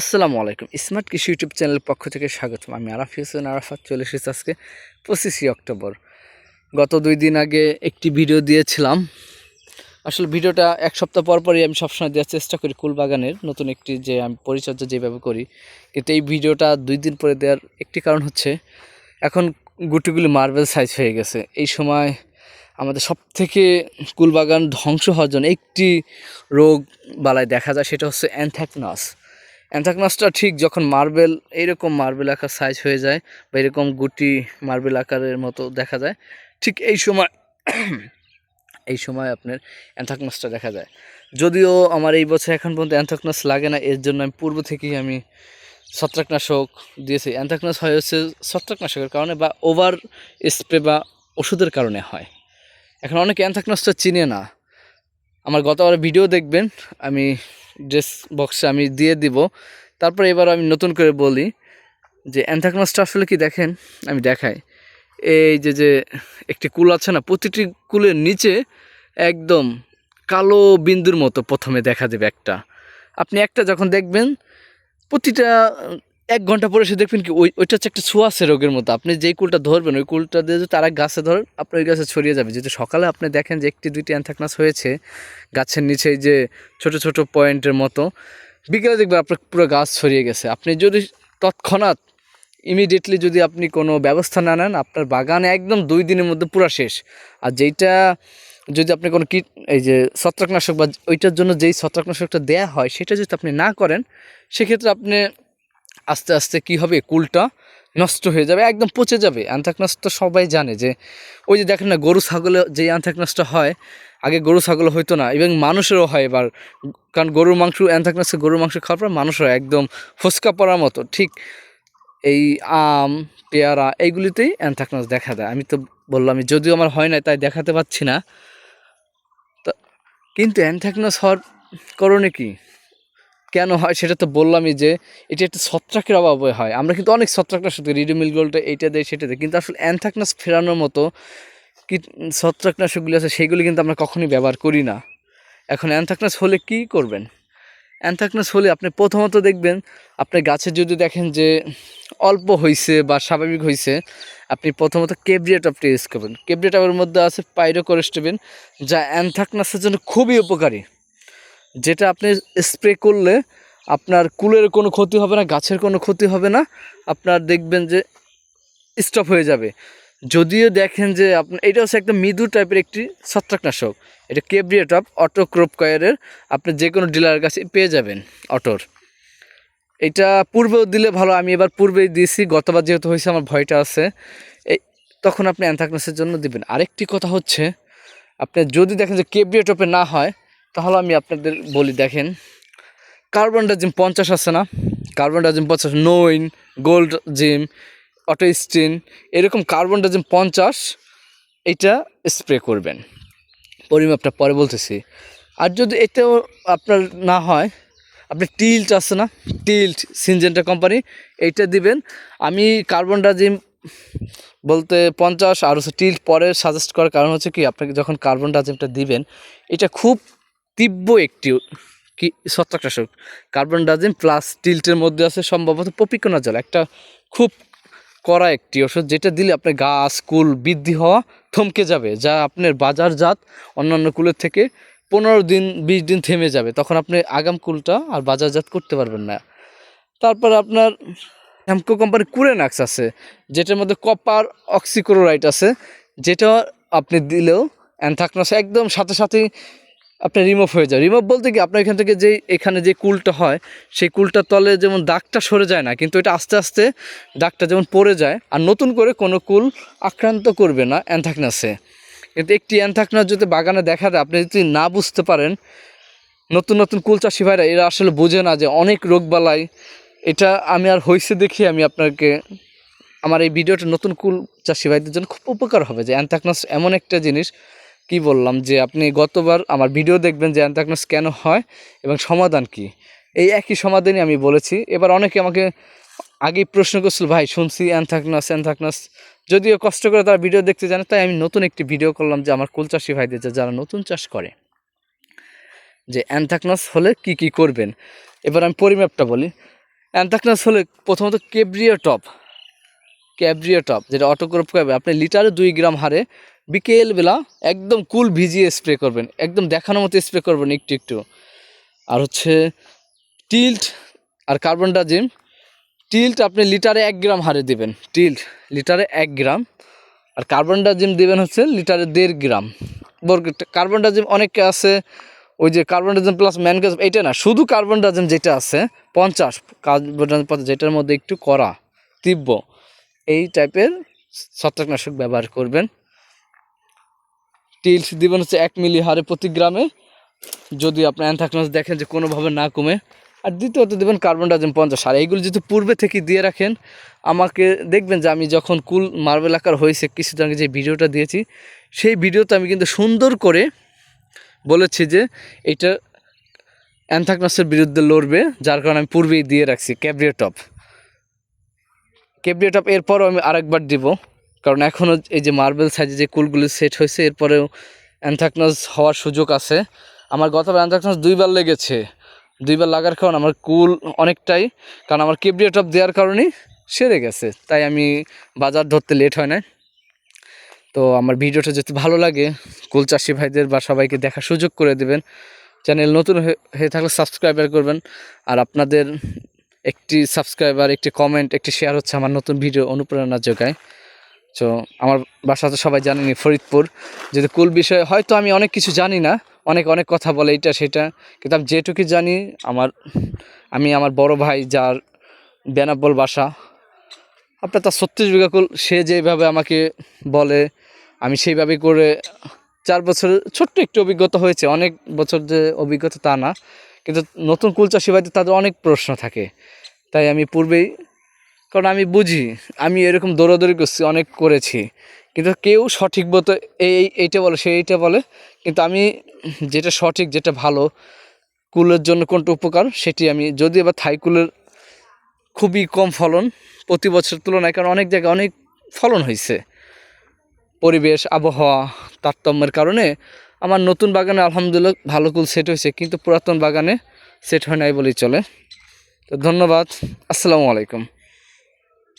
আসসালামু আলাইকুম। স্মার্ট কৃষি ইউটিউব চ্যানেলের পক্ষ থেকে স্বাগতম। আমি আরাফি হোসেন আরাফাত চলে এসেছি আজকে পঁচিশে অক্টোবর। গত দুই দিন আগে একটি ভিডিও দিয়েছিলাম। আসলে ভিডিওটা এক সপ্তাহ পর পরই আমি সবসময় দেওয়ার চেষ্টা করি কুলবাগানের নতুন একটি যে আমি পরিচর্যা যেভাবে করি। কিন্তু এই ভিডিওটা দুই দিন পরে দেওয়ার একটি কারণ হচ্ছে, এখন গুটিগুলি মার্বেল সাইজ হয়ে গেছে। এই সময় আমাদের সব থেকে কুলবাগান ধ্বংস হওয়ার জন্য একটি রোগ বালায় দেখা যায়, সেটা হচ্ছে অ্যানথ্যাকনাস। অ্যানথ্রাকনাসটা ঠিক যখন মার্বেল, এইরকম মার্বেল আকার সাইজ হয়ে যায় বা এরকম গুটি মার্বেল আকারের মতো দেখা যায়, ঠিক এই সময় এই সময় আপনার অ্যানথ্রাকনাসটা দেখা যায়। যদিও আমার এই বছর এখন পর্যন্ত অ্যানথ্রাকনাস লাগে না, এর জন্য আমি পূর্ব থেকেই আমি ছত্রাকনাশক দিয়েছি। অ্যানথ্রাকনাস হয় হচ্ছে ছত্রাকনাশকের কারণে বা ওভার স্প্রে বা ওষুধের কারণে হয়। এখন অনেকে অ্যানথ্রাকনাসটা চিনে না। আমার গতবার ভিডিও দেখবেন, আমি ড্রেস বক্সে আমি দিয়ে দিব। তারপর এবার আমি নতুন করে বলি যে অ্যান্থাকনাসটা আসলে কি দেখেন? আমি দেখাই। এই যে যে একটি কুল আছে না, প্রতিটি কুলের নিচে একদম কালো বিন্দুর মতো প্রথমে দেখা দেবে একটা। আপনি একটা যখন দেখবেন, প্রতিটা এক ঘণ্টা পরে এসে দেখবেন কি ওই ওইটা হচ্ছে একটা ছোঁয়াশে রোগের মতো। আপনি যেই কুলটা ধরবেন, ওই কুলটা দিয়ে যদি তারা গাছে ধরেন, আপনার ওই গাছে ছড়িয়ে যাবে। যদি সকালে আপনি দেখেন যে একটি, দুইটি অ্যানথাকনাস হয়েছে গাছের নিচে যে ছোট ছোট পয়েন্টের মতো, বিকেলে দেখবেন আপনার পুরো গাছ ছড়িয়ে গেছে। আপনি যদি তৎক্ষণাৎ ইমিডিয়েটলি যদি আপনি কোনো ব্যবস্থা না নেন, আপনার বাগানে একদম দুই দিনের মধ্যে পুরো শেষ। আর যেইটা যদি আপনি কোনো কীট এই যে ছত্রাকনাশক বা ওইটার জন্য যেই ছত্রাকনাশকটা দেয়া হয়, সেটা যদি আপনি না করেন, সেক্ষেত্রে আপনি আস্তে আস্তে কি হবে? কুলটা নষ্ট হয়ে যাবে, একদম পচে যাবে। অ্যানথ্রাকনাস তো সবাই জানে যে, ওই যে দেখেন না, গরু ছাগলে যে অ্যানথ্রাকনাসটা হয়, আগে গরু ছাগল হইতো না, এবং মানুষেরও হয় এবার। কারণ গরুর মাংস অ্যানথ্রাকনাসে গরুর মাংস খাওয়ার পর মানুষের একদম ফসকা পড়ার মতো। ঠিক এই আম, পেয়ারা এইগুলিতেই অ্যানথ্রাকনাস দেখা দেয়। আমি তো বললাম যদিও আমার হয় না তাই দেখাতে পাচ্ছি না। তো, কিন্তু অ্যানথ্রাকনাস হওয়ার করণে কি? কেন হয় সেটা তো বললামই যে এটা একটা ছত্রাকের অভাবে হয়। আমরা কিন্তু অনেক ছত্রাকনাশক দিই রিডিমিল গোল্ডটা এইটা দেয়, সেটা দেয়। কিন্তু আসলে অ্যানথ্রাকনাস ফেরানোর মতো কীট ছত্রাকনাশকগুলি আছে সেগুলি কিন্তু আমরা কখনোই ব্যবহার করি না। এখন অ্যানথ্রাকনাস হলে কি করবেন? অ্যানথ্রাকনাস হলে আপনি প্রথমত দেখবেন, আপনি গাছে যদি দেখেন যে অল্প হয়েছে বা স্বাভাবিক হয়েছে আপনি প্রথমত কেব্রিয়াটপটা ইউজ করবেন। কেব্রিয়াটপের মধ্যে আছে পাইরোকোরেস্টেবিন যা অ্যানথ্রাকনাসের জন্য খুবই উপকারী। যেটা আপনি স্প্রে করলে আপনার কুলের কোনো ক্ষতি হবে না, গাছের কোনো ক্ষতি হবে না, আপনার দেখবেন যে স্টপ হয়ে যাবে। যদিও দেখেন যে আপনার এটা হচ্ছে একটা মৃদু টাইপের একটি ছত্রাকনাশক। এটা কেব্রিয়েটপ অটো ক্রপ কয়ারের আপনি যে কোনো ডিলারের কাছে পেয়ে যাবেন অটোর। এটা পূর্বেও দিলে ভালো, আমি এবার পূর্বেই দিয়েছি, গতবার যেহেতু হয়েছে আমার ভয়টা আছে, এই তখন আপনি অ্যানথাকনাসের জন্য দিবেন। আরেকটি কথা হচ্ছে, আপনি যদি দেখেন যে কেব্রিয়েটপে না হয় তাহলে আমি আপনাদের বলি, দেখেন। কার্বন ডাজিম পঞ্চাশ আছে না? কার্বন ডাজিম পঞ্চাশ, নোইন, গোল্ড জিম, অটো অটোস্টিন এরকম কার্বন ডাজিম পঞ্চাশ, এটা স্প্রে করবেন। পরিমাপটা পরে বলতেছি। আর যদি এটাও আপনার না হয়, আপনি টিল্ট আছে না? টিল্ট সিনজেন্টা কোম্পানি, এইটা দিবেন। আমি কার্বন ডাজিম বলতে পঞ্চাশ, আর হচ্ছে টিল্ট পরে সাজেস্ট করার কারণ হচ্ছে কি, আপনাকে যখন কার্বন ডাজিমটা দিবেন, এটা খুব তীব্র একটি কি ছত্রাকনাশক। কার্বন ডাজিম প্লাস টিল্টের মধ্যে আছে সম্ভবত পপিকোনা জল, একটা খুব কড়া একটি ওষুধ যেটা দিলে আপনার গাছ কুল বৃদ্ধি হওয়া থমকে যাবে, যা আপনার বাজারজাত অন্যান্য কুলের থেকে পনেরো দিন, বিশ দিন থেমে যাবে, তখন আপনি আগাম কুলটা আর বাজারজাত করতে পারবেন না। তারপর আপনার হ্যামকো কোম্পানির কুরেনাক্স আছে, যেটার মধ্যে কপার অক্সিক্লোরাইট আছে, যেটা আপনি দিলেও অ্যানথাকনাস একদম সাথে সাথেই আপনার রিমুভ হয়ে যায়। রিমুভ বলতে কি, আপনার এখান থেকে যে এখানে যে কুলটা হয়, সেই কুলটার তলে যেমন দাগটা সরে যায় না, কিন্তু এটা আস্তে আস্তে দাগটা যেমন পড়ে যায়, আর নতুন করে কোনো কুল আক্রান্ত করবে না অ্যানথাকনাসে। কিন্তু একটি অ্যানথাকনাস যদি বাগানে দেখা দেয়, আপনি যদি না বুঝতে পারেন, নতুন নতুন কুল চাষি ভাইরা, এরা আসলে বোঝে না যে অনেক রোগবালাই এটা আমি আর হয়েছে দেখি আমি আপনাকে, আমার এই ভিডিওটা নতুন কুল চাষি ভাইদের জন্য খুব উপকার হবে যে অ্যানথাকনাস এমন একটা জিনিস কি বললাম যে আপনি গতবার আমার ভিডিও দেখবেন যে অ্যানথাকনাস কেন হয় এবং সমাধান কি? এই একই সমাধানই আমি বলেছি। এবার অনেকে আমাকে আগেই প্রশ্ন করছিল, ভাই, শুনছি অ্যানথাকনাস অ্যানথাকনাস যদিও কষ্ট করে তারা ভিডিও দেখতে জানে, তাই আমি নতুন একটি ভিডিও করলাম যে আমার কুল চাষি ভাইদের যে যারা নতুন চাষ করে, যে অ্যানথাকনাস হলে কি কি করবেন? এবার আমি পরিমাপটা বলি। অ্যান্থাকনাস হলে প্রথমত কেব্রিও টপ ক্যাব্রিও টপ যেটা অটোক্রপ করবে আপনি লিটারে দুই গ্রাম হারে বিকেলবেলা একদম কুল ভিজিয়ে স্প্রে করবেন, একদম দেখানোর মতো স্প্রে করবেন একটু একটু। আর হচ্ছে টিল্ট আর কার্বন ডাজিম টিল্ট আপনি লিটারে এক গ্রাম হারে দিবেন টিল্ট লিটারে এক গ্রাম। আর কার্বন ডাজিম দিবেন হচ্ছে লিটারে দেড় গ্রাম। কার্বন ডাজিম অনেকে আছে, ওই যে কার্বন ডাজিম প্লাস ম্যানগাজ এইটা না, শুধু কার্বন ডাজিম যেটা আছে, পঞ্চাশ কার্বন ডাজিম পঞ্চাশ, যেটার মধ্যে একটু করা তীব্র, এই টাইপের ছত্রাকনাশক ব্যবহার করবেন। টিলস দিবেন হচ্ছে এক মিলি হারে প্রতি গ্রামে। যদি আপনি অ্যানথাকনাস দেখেন যে কোনোভাবে না কমে। আর দ্বিতীয়ত দেবেন কার্বন ডাইজিম পঞ্চাশ। আর এইগুলো যদি পূর্বে থেকে দিয়ে রাখেন, আমাকে দেখবেন যে আমি যখন কুল মার্বেল আকার হয়েছে, কিছুদিন আগে যে ভিডিওটা দিয়েছি, সেই ভিডিওতে আমি কিন্তু সুন্দর করে বলেছি যে এটা অ্যানথাকনাসের বিরুদ্ধে লড়বে, যার কারণে আমি পূর্বেই দিয়ে রাখছি ক্যাব্রিও টপ ক্যাব্রিও টপ এরপরও আমি আরেকবার দিব। কারণ এখনও এই যে মার্বেল সাইজে যে কুলগুলো সেট হয়েছে, এরপরেও অ্যানথাকনাস হওয়ার সুযোগ আছে। আমার গতবার অ্যানথাকনাস দুইবার লেগেছে। দুইবার লাগার কারণ আমার কুল অনেকটাই, কারণ আমার কেব্রিও টপ দেওয়ার কারণেই সেরে গেছে। তাই আমি বাজার ধরতে লেট হয় না তো আমার ভিডিওটা যদি ভালো লাগে, কুল চাষি ভাইদের বা সবাইকে দেখার সুযোগ করে দেবেন। চ্যানেল নতুন হয়ে- থাকলে সাবস্ক্রাইবার করবেন। আর আপনাদের একটি সাবস্ক্রাইবার একটি কমেন্ট একটি শেয়ার হচ্ছে আমার নতুন ভিডিও অনুপ্রেরণা যোগায়। তো আমার বাসা তো সবাই জানেনি ফরিদপুর। যদি কুল বিষয়ে, হয়তো আমি অনেক কিছু জানি না, অনেক অনেক কথা বলে এটা, সেটা, কিন্তু আমি যেটুকু জানি, আমার, আমি আমার বড় ভাই যার বেনাপোল বাসা, আপনার তার ছত্রিশ বিঘা কুল, সে যেভাবে আমাকে বলে, আমি সেইভাবে করে চার বছর, ছোট্ট একটু অভিজ্ঞতা হয়েছে, অনেক বছর যে অভিজ্ঞতা তা না, কিন্তু নতুন কুল চাষি ভাইদের তাদের অনেক প্রশ্ন থাকে। তাই আমি পূর্বেই কারণ আমি বুঝি, আমি এরকম দৌড়াদৌড়ি করছি, অনেক করেছি। কিন্তু কেউ সঠিক মতো এই এই- এইটা বলে, সে এইটা বলে, কিন্তু আমি যেটা সঠিক, যেটা ভালো, কুলের জন্য কোনটা উপকার, সেটি আমি যদি এবার থাই কুলের খুবই কম ফলন, প্রতি বছর তুলনায়, কারণ অনেক জায়গায় অনেক ফলন হয়েছে পরিবেশ, আবহাওয়া, তারতম্যের কারণে আমার নতুন বাগানে আলহামদুলিল্লাহ ভালো কুল সেট হয়েছে, কিন্তু পুরাতন বাগানে সেট হয় নাই বলেই চলে। তো ধন্যবাদ, আসসালামু আলাইকুম।